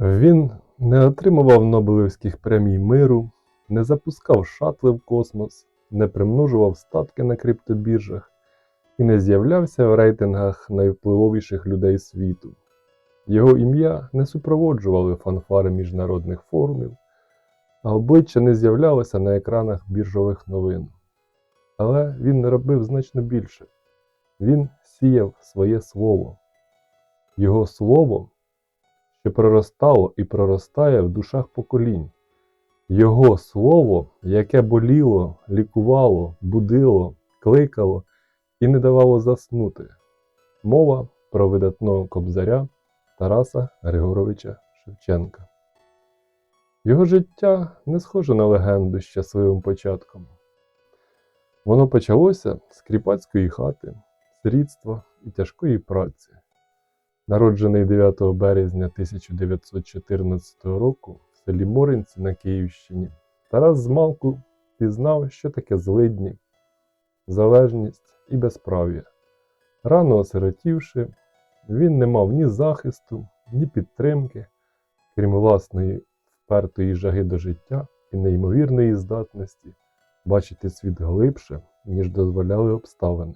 Він не отримував Нобелівських премій миру, не запускав шатли в космос, не примножував статки на криптобіржах і не з'являвся в рейтингах найвпливовіших людей світу. Його ім'я не супроводжували фанфари міжнародних форумів, а обличчя не з'являлося на екранах біржових новин. Але він не робив значно більше. Він сіяв своє слово. Його слово, що проростало і проростає в душах поколінь. Його слово, яке боліло, лікувало, будило, кликало і не давало заснути. Мова про видатного кобзаря Тараса Григоровича Шевченка. Його життя не схоже на легенду щасливим початком. Воно почалося з кріпацької хати, срідства і тяжкої праці. Народжений 9 березня 1914 року в селі Моринці на Київщині, Тарас змалку пізнав, що таке злидні, залежність і безправ'я. Рано осиротівши, він не мав ні захисту, ні підтримки, крім власної впертої жаги до життя і неймовірної здатності бачити світ глибше, ніж дозволяли обставини.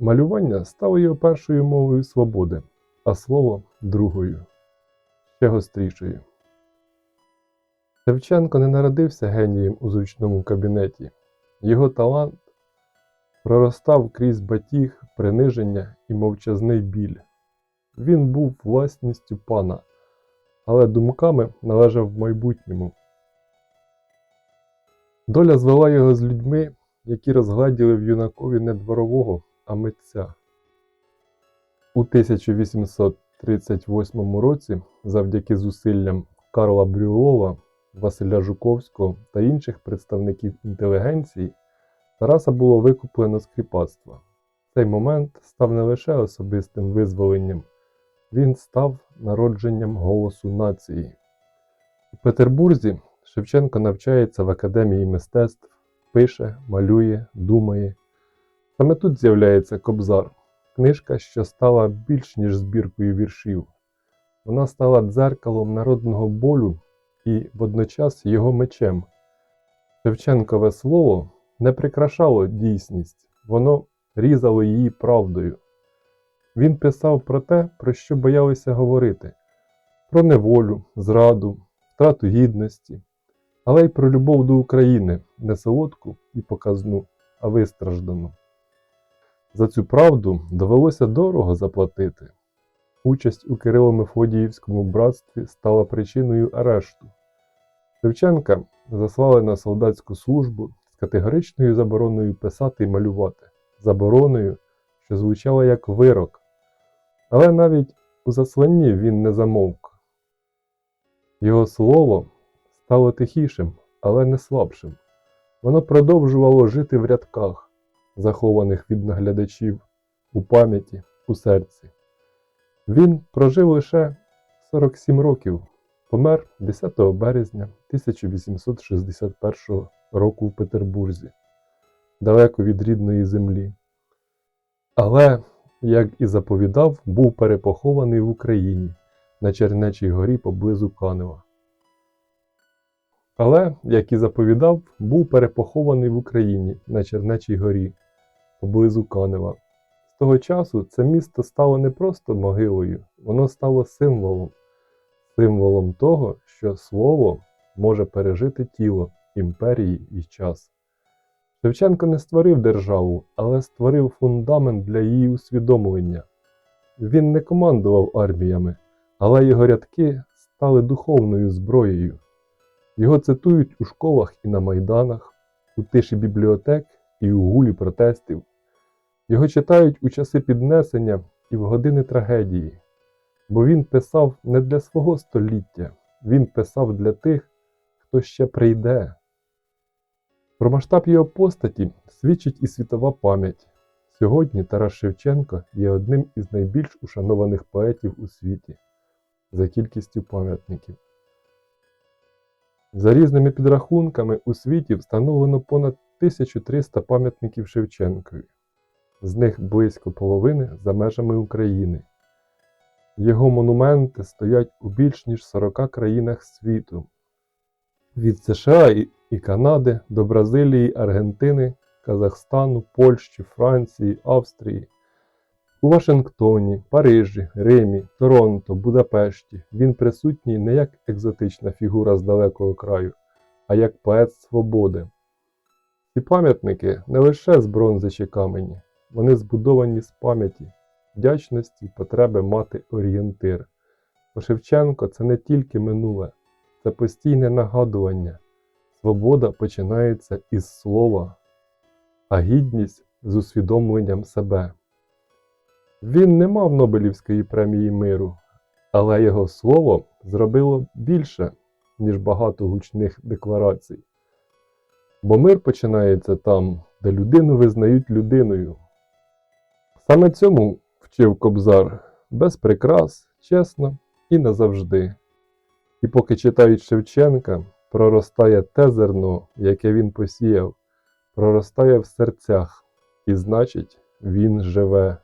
Малювання стало його першою мовою свободи, а слово другою, ще гострішою. Шевченко не народився генієм у зручному кабінеті. Його талант проростав крізь батіг, приниження і мовчазний біль. Він був власністю пана, але думками належав в майбутньому. Доля звела його з людьми, які розгладіли в юнакові не дворового, а митця. У 1838 році, завдяки зусиллям Карла Брюлова, Василя Жуковського та інших представників інтелігенції, Тараса було викуплено з кріпацтва. Цей момент став не лише особистим визволенням, він став народженням голосу нації. У Петербурзі Шевченко навчається в Академії мистецтв, пише, малює, думає. Саме тут з'являється Кобзар, книжка, що стала більш ніж збіркою віршів. Вона стала дзеркалом народного болю і водночас його мечем. Шевченкове слово не прикрашало дійсність, воно різало її правдою. Він писав про те, про що боялися говорити: про неволю, зраду, втрату гідності, але й про любов до України, не солодку і показну, а вистраждану. За цю правду довелося дорого заплатити. Участь у Кирило-Мефодіївському братстві стала причиною арешту. Шевченка заслали на солдатську службу з категоричною забороною писати і малювати, забороною, що звучала як вирок. Але навіть у засланні він не замовк. Його слово стало тихішим, але не слабшим. Воно продовжувало жити в рядках, захованих від наглядачів, у пам'яті, у серці. Він прожив лише 47 років, помер 10 березня 1861 року в Петербурзі, далеко від рідної землі. Але, як і заповідав, був перепохований в Україні на Чернечій горі поблизу Канева. Але, як і заповідав, був перепохований в Україні на Чернечій горі поблизу Канева. З того часу це місто стало не просто могилою, воно стало символом, символом того, що слово може пережити тіло, імперії і час. Шевченко не створив державу, але створив фундамент для її усвідомлення. Він не командував арміями, але його рядки стали духовною зброєю. Його цитують у школах і на майданах, у тиші бібліотек і у гулі протестів. Його читають у часи піднесення і в години трагедії, бо він писав не для свого століття, він писав для тих, хто ще прийде. Про масштаб його постаті свідчить і світова пам'ять. Сьогодні Тарас Шевченко є одним із найбільш ушанованих поетів у світі за кількістю пам'ятників. За різними підрахунками у світі встановлено понад 1300 пам'ятників Шевченкові, з них близько половини за межами України. Його монументи стоять у більш ніж 40 країнах світу. Від США і- Канади до Бразилії, Аргентини, Казахстану, Польщі, Франції, Австрії. У Вашингтоні, Парижі, Римі, Торонто, Будапешті він присутній не як екзотична фігура з далекого краю, а як поет свободи. Ці пам'ятники не лише з бронзи чи камені, вони збудовані з пам'яті, вдячності й потреби мати орієнтир. Бо Шевченко це не тільки минуле, це постійне нагадування. Свобода починається із слова, а гідність з усвідомленням себе. Він не мав Нобелівської премії миру, але його слово зробило більше, ніж багато гучних декларацій. Бо мир починається там, де людину визнають людиною. Саме цьому вчив Кобзар без прикрас, чесно і назавжди. І поки читають Шевченка, проростає те зерно, яке він посіяв, проростає в серцях, і значить, він живе.